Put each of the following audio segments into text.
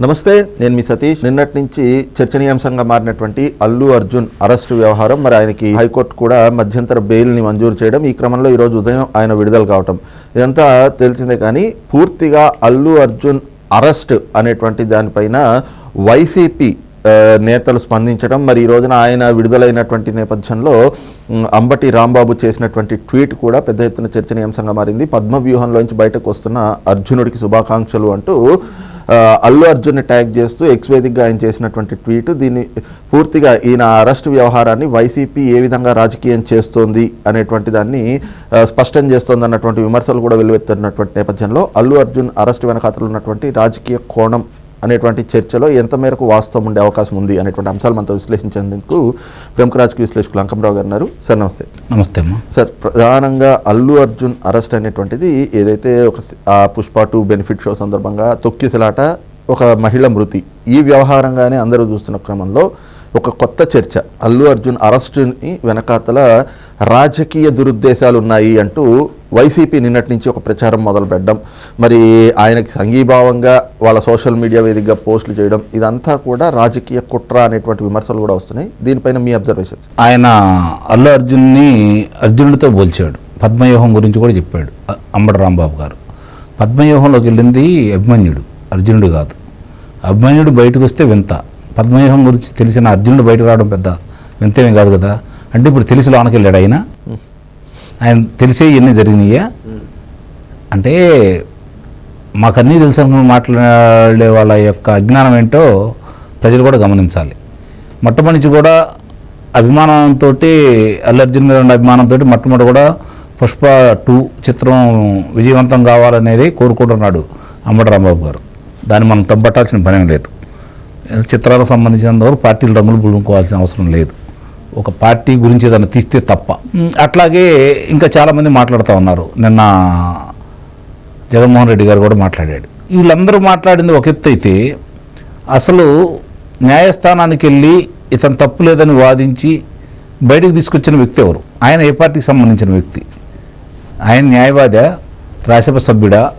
నమస్తే నేను మీ సతీష్. నిన్నటి నుంచి చర్చనీయాంశంగా మారినటువంటి అల్లు అర్జున్ అరెస్టు వ్యవహారం మరి ఆయనకి హైకోర్టు కూడా మధ్యంతర బెయిల్ని మంజూరు చేయడం ఈ క్రమంలో ఈరోజు ఉదయం ఆయన విడుదల కావటం. ఇదంతా తెలిసిందే కానీ పూర్తిగా అల్లు అర్జున్ అరెస్ట్ అనేటువంటి దానిపైన వైసీపీ నేతలు స్పందించడం మరి ఈ రోజున ఆయన విడుదలైనటువంటి నేపథ్యంలో అంబటి రాంబాబు చేసినటువంటి ట్వీట్ కూడా పెద్ద ఎత్తున చర్చనీయాంశంగా మారింది. పద్మ వ్యూహంలోంచి బయటకు వస్తున్న అర్జునుడికి శుభాకాంక్షలు అంటూ అల్లు అర్జున్ని ట్యాగ్ చేస్తూ ఎక్స్వేదిక్గా ఆయన చేసినటువంటి ట్వీట్ దీన్ని పూర్తిగా ఈయన అరెస్ట్ వ్యవహారాన్ని వైసీపీ ఏ విధంగా రాజకీయం చేస్తోంది అనేటువంటి దాన్ని స్పష్టం చేస్తోంది అన్నటువంటి విమర్శలు కూడా వెలువెత్తున్నటువంటి నేపథ్యంలో అల్లు అర్జున్ అరెస్ట్ వెనకాతలు ఉన్నటువంటి రాజకీయ కోణం అనేటువంటి చర్చలో ఎంత మేరకు వాస్తవం ఉండే అవకాశం ఉంది అనేటువంటి అంశాలు మనతో విశ్లేషించేందుకు ప్రముఖ రాజకీయ విశ్లేషకులు అంకంరావు గారు ఉన్నారు. సార్ నమస్తే. నమస్తే అమ్మా. సార్ ప్రధానంగా అల్లు అర్జున్ అరెస్ట్ అనేటువంటిది ఏదైతే ఒక పుష్ప టూ బెనిఫిట్ షో సందర్భంగా తొక్కిసలాట ఒక మహిళ మృతి ఈ వ్యవహారంగానే అందరూ చూస్తున్న క్రమంలో ఒక కొత్త చర్చ. అల్లు అర్జున్ అరెస్టుని వెనకాతల రాజకీయ దురుద్దేశాలు ఉన్నాయి అంటూ వైసీపీ నిన్నటి నుంచి ఒక ప్రచారం మొదలు పెట్టడం మరి ఆయనకి సంఘీభావంగా వాళ్ళ సోషల్ మీడియా వేదికగా పోస్టులు చేయడం ఇదంతా కూడా రాజకీయ కుట్ర అనేటువంటి విమర్శలు కూడా వస్తున్నాయి. దీనిపైన మీ అబ్జర్వేషన్స్? ఆయన అల్లు అర్జున్ని అర్జునుడితో పోల్చాడు. పద్మవ్యూహం గురించి కూడా చెప్పాడు అ- అంబటి రాంబాబు గారు. పద్మవ్యూహంలోకి వెళ్ళింది అభిమన్యుడు అర్జునుడు కాదు. అభిమన్యుడు బయటకు వస్తే వింత. పద్మవ్యూహం గురించి తెలిసిన అర్జునుడు బయటకు రావడం పెద్ద వింతేమీ కాదు కదా. అంటే ఇప్పుడు తెలిసి లోనకి వెళ్ళాడు ఆయన ఆయన తెలిసే ఇవన్నీ జరిగినాయా? అంటే మాకన్నీ తెలుసు అనుకుని మాట్లాడే వాళ్ళ యొక్క అజ్ఞానం ఏంటో ప్రజలు కూడా గమనించాలి. మొట్టమొదటి కూడా అభిమానంతో అల్లర్జున్ మీద ఉన్న అభిమానంతో మొట్టమొదటి కూడా పుష్ప టూ చిత్రం విజయవంతం కావాలనేది కోరుకుంటున్నాడు అంబటి రాంబాబు గారు. దాన్ని మనం తప్పట్టాల్సిన పనేం లేదు. చిత్రాలకు సంబంధించినంతవరకు పార్టీలు రంగులు పులుకోవాల్సిన అవసరం లేదు. ఒక పార్టీ గురించి ఏదైనా తీస్తే తప్ప. అట్లాగే ఇంకా చాలామంది మాట్లాడుతూ ఉన్నారు. నిన్న జగన్మోహన్ రెడ్డి గారు కూడా మాట్లాడాడు. వీళ్ళందరూ మాట్లాడింది ఒక ఎత్తు అయితే అసలు న్యాయస్థానానికి వెళ్ళి ఇతను తప్పు లేదని వాదించి బయటకు తీసుకొచ్చిన వ్యక్తి ఎవరు? ఆయన ఏ పార్టీకి సంబంధించిన వ్యక్తి? ఆయన న్యాయవాద రాజ్యసభ సభ్యుడా?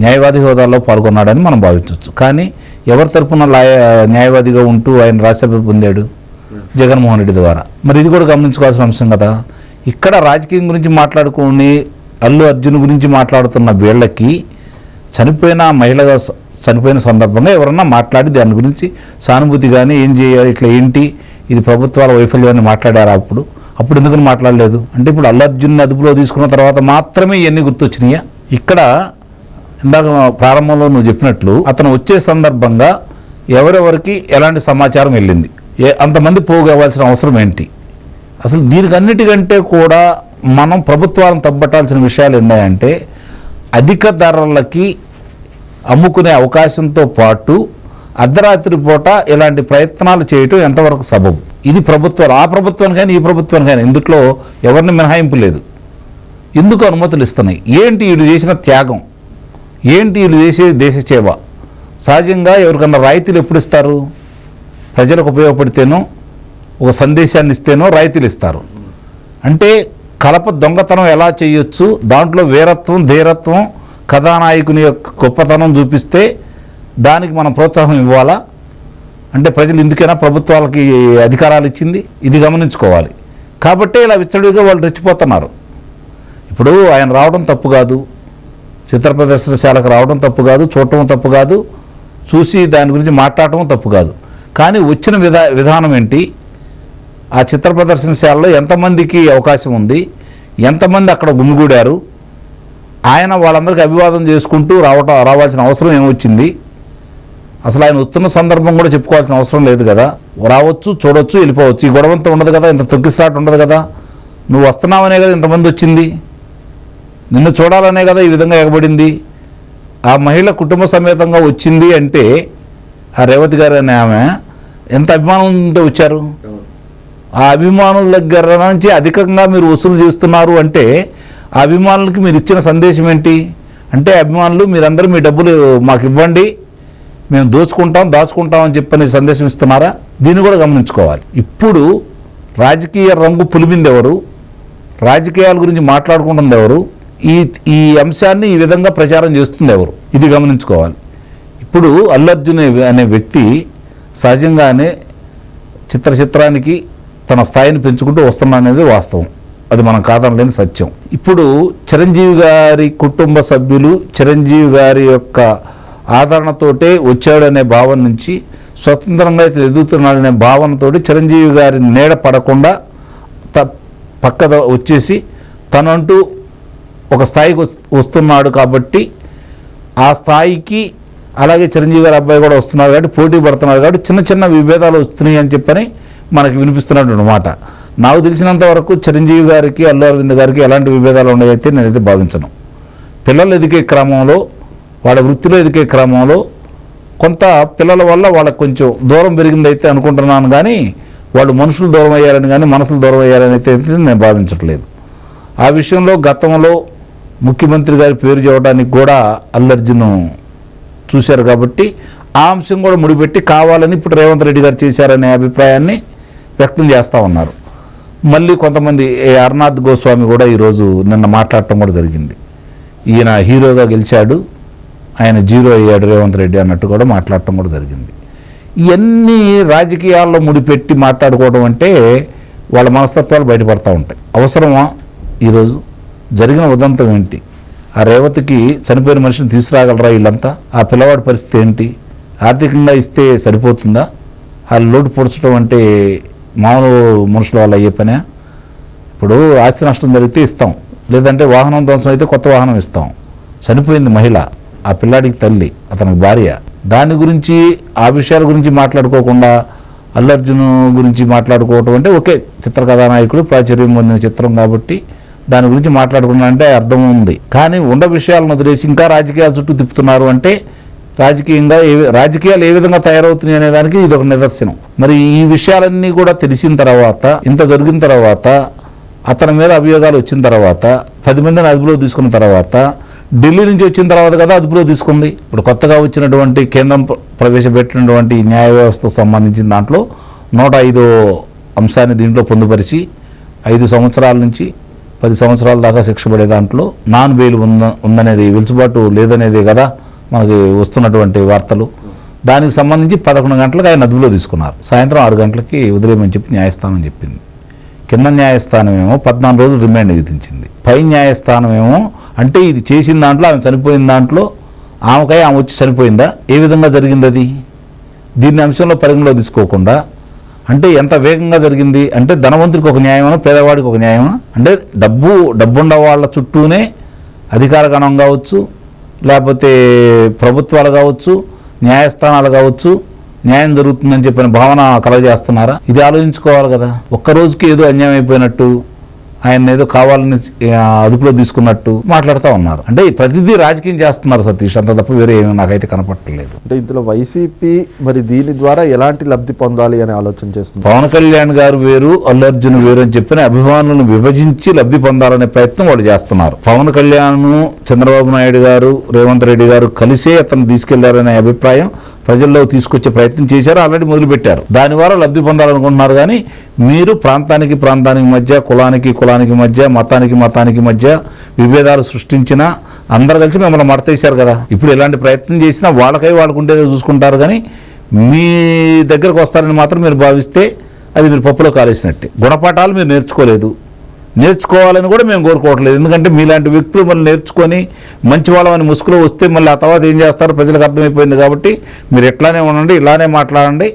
న్యాయవాది హోదాలో పాల్గొన్నాడని మనం భావించవచ్చు. కానీ ఎవరి తరపున లాయ న్యాయవాదిగా ఉంటూ ఆయన రాజ్యసభ పొందాడు? జగన్మోహన్ రెడ్డి ద్వారా. మరి ఇది కూడా గమనించుకోవాల్సిన అంశం కదా. ఇక్కడ రాజకీయం గురించి మాట్లాడుకుని అల్లు అర్జున్ గురించి మాట్లాడుతున్న వీళ్ళకి చనిపోయిన మహిళగా చనిపోయిన సందర్భంగా ఎవరన్నా మాట్లాడి దాని గురించి సానుభూతి కానీ ఏం చేయాలి ఇట్లా ఏంటి ఇది ప్రభుత్వాల వైఫల్యాన్ని మాట్లాడారు అప్పుడు? అప్పుడు ఎందుకని మాట్లాడలేదు? అంటే ఇప్పుడు అల్లు అర్జున్ అదుపులో తీసుకున్న తర్వాత మాత్రమే ఇవన్నీ గుర్తొచ్చినాయా? ఇక్కడ ఇందాక ప్రారంభంలో నువ్వు చెప్పినట్లు అతను వచ్చే సందర్భంగా ఎవరెవరికి ఎలాంటి సమాచారం వెళ్ళింది? అంతమంది పోగవలసిన అవసరం ఏంటి? అసలు దీనికి అన్నిటికంటే కూడా మనం ప్రభుత్వాలను తప్పట్టాల్సిన విషయాలు ఏంటంటే అధిక ధరలకి అమ్ముకునే అవకాశంతో పాటు అర్ధరాత్రి పూట ఇలాంటి ప్రయత్నాలు చేయటం ఎంతవరకు సబబు? ఇది ప్రభుత్వాలు ఆ ప్రభుత్వానికి కానీ ఈ ప్రభుత్వానికి కానీ ఇందుట్లో ఎవరిని మినహాయింపు లేదు. ఎందుకు అనుమతులు ఇస్తున్నాయి? ఏంటి వీళ్ళు చేసిన త్యాగం? ఏంటి వీళ్ళు చేసే దేశ సేవ? సహజంగా ఎవరికన్నా రాయితీలు ఎప్పుడు ఇస్తారు? ప్రజలకు ఉపయోగపడితేనో ఒక సందేశాన్ని ఇస్తేనో రాయితీలు ఇస్తారు అంటే కలప దొంగతనం ఎలా చేయొచ్చు? దాంట్లో వీరత్వం ధీరత్వం కథానాయకుని యొక్క గొప్పతనం చూపిస్తే దానికి మనం ప్రోత్సాహం ఇవ్వాలా? అంటే ప్రజలు ఎందుకైనా ప్రభుత్వాలకి అధికారాలు ఇచ్చింది ఇది గమనించుకోవాలి. కాబట్టే ఇలా విచ్చడిగా వాళ్ళు రెచ్చిపోతున్నారు. ఇప్పుడు ఆయన రావడం తప్పు కాదు. చిత్ర ప్రదర్శనశాలకు రావడం తప్పు కాదు. చూడటం తప్పు కాదు. చూసి దాని గురించి మాట్లాడటం తప్పు కాదు. కానీ వచ్చిన విధా విధానం ఏంటి? ఆ చిత్ర ప్రదర్శనశాలలో ఎంతమందికి అవకాశం ఉంది? ఎంతమంది అక్కడ గుమిగూడారు? ఆయన వాళ్ళందరికీ అభివాదం చేసుకుంటూ రావటం రావాల్సిన అవసరం ఏమొచ్చింది? అసలు ఆయన వస్తున్న సందర్భం కూడా చెప్పుకోవాల్సిన అవసరం లేదు కదా? రావచ్చు చూడొచ్చు వెళ్ళిపోవచ్చు. ఈ గొడవంతా ఉండదు కదా? ఇంత తొక్కిసాటు ఉండదు కదా? నువ్వు వస్తున్నావనే కదా ఇంతమంది వచ్చింది? నిన్ను చూడాలనే కదా ఈ విధంగా ఎగబడింది? ఆ మహిళ కుటుంబ సమేతంగా వచ్చింది అంటే ఆ రేవతి గారు అనే ఆమె ఎంత అభిమానం ఉంటే వచ్చారు? ఆ అభిమానుల దగ్గర నుంచి అధికంగా మీరు వసూలు చేస్తున్నారు అంటే ఆ అభిమానులకి మీరు ఇచ్చిన సందేశం ఏంటి? అంటే అభిమానులు మీరందరూ మీ డబ్బులు మాకు ఇవ్వండి మేము దోచుకుంటాం దాచుకుంటాం అని చెప్పని సందేశం ఇస్తున్నారా? దీన్ని కూడా గమనించుకోవాలి. ఇప్పుడు రాజకీయ రంగు పులిమింది ఎవరు? రాజకీయాల గురించి మాట్లాడుకుంటుంది ఎవరు? ఈ ఈ అంశాన్ని ఈ విధంగా ప్రచారం చేస్తుంది ఎవరు? ఇది గమనించుకోవాలి. ఇప్పుడు అల్లు అర్జున్ అనే వ్యక్తి సహజంగానే చిత్ర చిత్రానికి తన స్థాయిని పెంచుకుంటూ వస్తున్నా అనేది వాస్తవం. అది మనం కాదనలేని సత్యం. ఇప్పుడు చిరంజీవి గారి కుటుంబ సభ్యులు చిరంజీవి గారి యొక్క ఆదరణతోటే వచ్చాడనే భావన నుంచి స్వతంత్రంగా అయితే ఎదుగుతున్నాడనే భావనతోటి చిరంజీవి గారి నీడ పడకుండా త పక్క వచ్చేసి తనంటూ ఒక స్థాయికి వస్తున్నాడు కాబట్టి ఆ స్థాయికి అలాగే చిరంజీవి గారి అబ్బాయి కూడా వస్తున్నారు కాబట్టి పోటీ పడుతున్నారు కాబట్టి చిన్న చిన్న విభేదాలు వస్తున్నాయి అని చెప్పని మనకి వినిపిస్తున్నటువంటి మాట. నాకు తెలిసినంత వరకు చిరంజీవి గారికి అల్లు అరవింద్ గారికి ఎలాంటి విభేదాలు ఉన్నాయైతే నేనైతే భావించను. పిల్లలు ఎదిగే క్రమంలో వాళ్ళ వృత్తిలో ఎదిగే క్రమంలో కొంత పిల్లల వల్ల వాళ్ళకి కొంచెం దూరం పెరిగిందైతే అనుకుంటున్నాను కానీ వాళ్ళు మనుషులు దూరం అయ్యారని కానీ మనసులు దూరం అయ్యారని అయితే నేను భావించట్లేదు. ఆ విషయంలో గతంలో ముఖ్యమంత్రి గారి పేరు చెప్పడానికి కూడా అల్లర్జున్ చూశారు కాబట్టి ఆ అంశం కూడా ముడిపెట్టి కావాలని ఇప్పుడు రేవంత్ రెడ్డి గారు చేశారనే అభిప్రాయాన్ని వ్యక్తం చేస్తూ ఉన్నారు. మళ్ళీ కొంతమంది ఏ అర్నాథ్ గోస్వామి కూడా ఈరోజు నిన్న మాట్లాడటం కూడా జరిగింది. ఈయన హీరోగా గెలిచాడు ఆయన జీరో అయ్యాడు రేవంత్ రెడ్డి అన్నట్టు కూడా మాట్లాడటం కూడా జరిగింది. ఇవన్నీ రాజకీయాల్లో ముడిపెట్టి మాట్లాడుకోవడం అంటే వాళ్ళ మనస్తత్వాలు బయటపడతా ఉంటాయి. అవసరమా? ఈరోజు జరిగిన ఉదంతం ఏంటి? ఆ రేవతికి చనిపోయిన మనిషిని తీసుకురాగలరా వీళ్ళంతా? ఆ పిల్లవాడి పరిస్థితి ఏంటి? ఆర్థికంగా ఇస్తే సరిపోతుందా? ఆ లోటు పొడచడం అంటే మామూలు మనుషుల వల్ల అయ్యే పనే? ఇప్పుడు ఆస్తి నష్టం జరిగితే ఇస్తాం. లేదంటే వాహనం ధ్వంసం అయితే కొత్త వాహనం ఇస్తాం. చనిపోయింది మహిళ ఆ పిల్లాడికి తల్లి అతనికి భార్య. దాని గురించి ఆ విషయాల గురించి మాట్లాడుకోకుండా అల్లు అర్జున్ గురించి మాట్లాడుకోవటం అంటే ఓకే చిత్ర కథానాయకుడు ప్రాచుర్యం పొందిన చిత్రం కాబట్టి దాని గురించి మాట్లాడుకున్నానంటే అర్థం ఉంది. కానీ ఉన్న విషయాలను వదిలేసి ఇంకా రాజకీయాల చుట్టూ తిప్పుతున్నారు అంటే రాజకీయంగా ఏ రాజకీయాలు ఏ విధంగా తయారవుతున్నాయి అనే దానికి ఇది ఒక నిదర్శనం. మరి ఈ విషయాలన్నీ కూడా తెలిసిన తర్వాత ఇంత జరిగిన తర్వాత అతని మీద అభియోగాలు వచ్చిన తర్వాత పది మందిని అదుపులో తీసుకున్న తర్వాత ఢిల్లీ నుంచి వచ్చిన తర్వాత కదా అదుపులో తీసుకుంది. ఇప్పుడు కొత్తగా వచ్చినటువంటి కేంద్రం ప్రవేశపెట్టినటువంటి న్యాయ వ్యవస్థకు సంబంధించిన దాంట్లో నూట ఐదో అంశాన్ని దీంట్లో పొందుపరిచి ఐదు సంవత్సరాల నుంచి పది సంవత్సరాల దాకా శిక్ష పడే దాంట్లో నాన్ బెయిల్ ఉంద ఉందనేది వెలుసుబాటు లేదనేది కదా మనకి వస్తున్నటువంటి వార్తలు. దానికి సంబంధించి పదకొండు గంటలకు ఆయన అదుపులో తీసుకున్నారు. సాయంత్రం ఆరు గంటలకి వదిలేమని చెప్పి న్యాయస్థానం చెప్పింది. కింద న్యాయస్థానం ఏమో పద్నాలుగు రోజులు రిమాండ్ విధించింది. పై న్యాయస్థానం ఏమో అంటే ఇది చేసిన దాంట్లో ఆమె చనిపోయిన దాంట్లో ఆమెకై ఆమె వచ్చి చనిపోయిందా? ఏ విధంగా జరిగింది అది దీన్ని అంశంలో పరిగణలో తీసుకోకుండా అంటే ఎంత వేగంగా జరిగింది? అంటే ధనవంతుడికి ఒక న్యాయమా పేదవాడికి ఒక న్యాయమా? అంటే డబ్బు డబ్బుండ వాళ్ళ చుట్టూనే అధికార గణం కావచ్చు లేకపోతే ప్రభుత్వాలు కావచ్చు న్యాయస్థానాలు కావచ్చు న్యాయం జరుగుతుందని చెప్పిన భావన కలగజేస్తున్నారా? ఇది ఆలోచించుకోవాలి కదా. ఒక్క రోజుకి ఏదో అన్యాయం అయిపోయినట్టు ఆయన ఏదో కావాలని అదుపులో తీసుకున్నట్టు మాట్లాడుతూ ఉన్నారు. అంటే ప్రతిదీ రాజకీయం చేస్తున్నారు సతీష్ అంత తప్ప వేరే ఏమీ నాకైతే కనపట్టలేదు. అంటే ఇందులో వైసీపీ మరి దీని ద్వారా ఎలాంటి లబ్ధి పొందాలి అని ఆలోచన చేస్తుంది? పవన్ కళ్యాణ్ గారు వేరు అల్లు అర్జున్ వేరు అని చెప్పిన అభిమానులను విభజించి లబ్ధి పొందాలనే ప్రయత్నం వాళ్ళు చేస్తున్నారు. పవన్ కళ్యాణ్ చంద్రబాబు నాయుడు గారు రేవంత్ రెడ్డి గారు కలిసే అతను తీసుకెళ్ళారనే అభిప్రాయం ప్రజల్లో తీసుకొచ్చే ప్రయత్నం చేశారు ఆల్రెడీ మొదలుపెట్టారు. దాని ద్వారా లబ్ధి పొందాలనుకుంటున్నారు కానీ మీరు ప్రాంతానికి ప్రాంతానికి మధ్య కులానికి కులానికి మధ్య మతానికి మతానికి మధ్య విభేదాలు సృష్టించినా అందరు కలిసి మిమ్మల్ని మడతేశారు కదా. ఇప్పుడు ఎలాంటి ప్రయత్నం చేసినా వాళ్ళకై వాళ్ళకు ఉండేది చూసుకుంటారు కానీ మీ దగ్గరకు వస్తారని మాత్రం మీరు భావిస్తే అది మీరు పప్పులో కాలేసినట్టే. గుణపాఠాలు మీరు నేర్చుకోలేదు. నేర్చుకోవాలని కూడా మేము కోరుకోవట్లేదు. ఎందుకంటే మీలాంటి వ్యక్తులు మళ్ళీ నేర్చుకొని మంచి వాళ్ళమని ముసుగులో వస్తే మళ్ళీ ఆ తర్వాత ఏం చేస్తారో? ప్రజలకు అర్థమైపోయింది కాబట్టి మీరు ఎట్లానే ఉండండి ఇలానే మాట్లాడండి.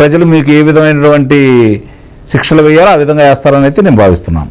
ప్రజలు మీకు ఏ విధమైనటువంటి శిక్షలు వేయాలో ఆ విధంగా వేస్తారని అయితే నేను భావిస్తున్నాను.